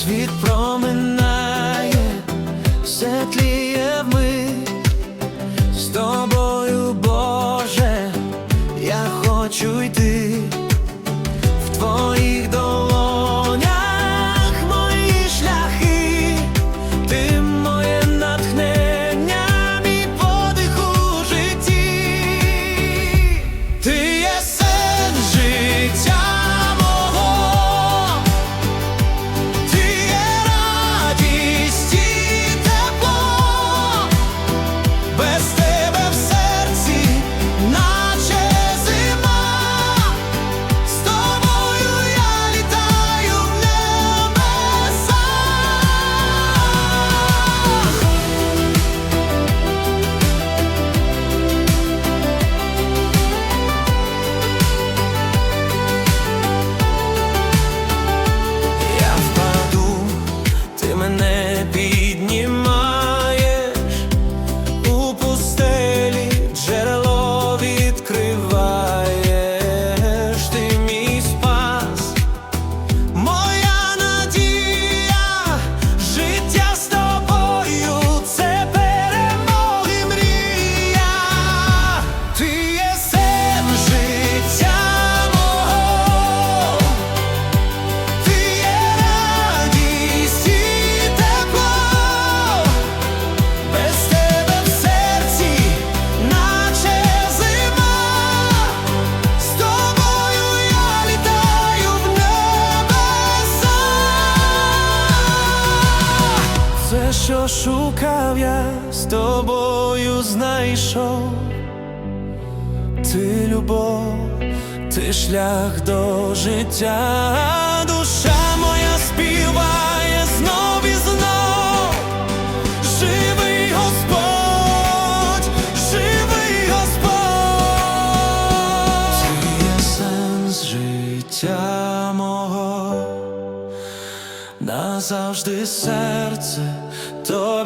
світ проминає, все тліє ми. Все, що шукав я з тобою знайшов, ти любов, ти шлях до життя, душа моя співає знов і знов, живий Господь, живий Господь, Ти є сенс життя мого. Серце Tô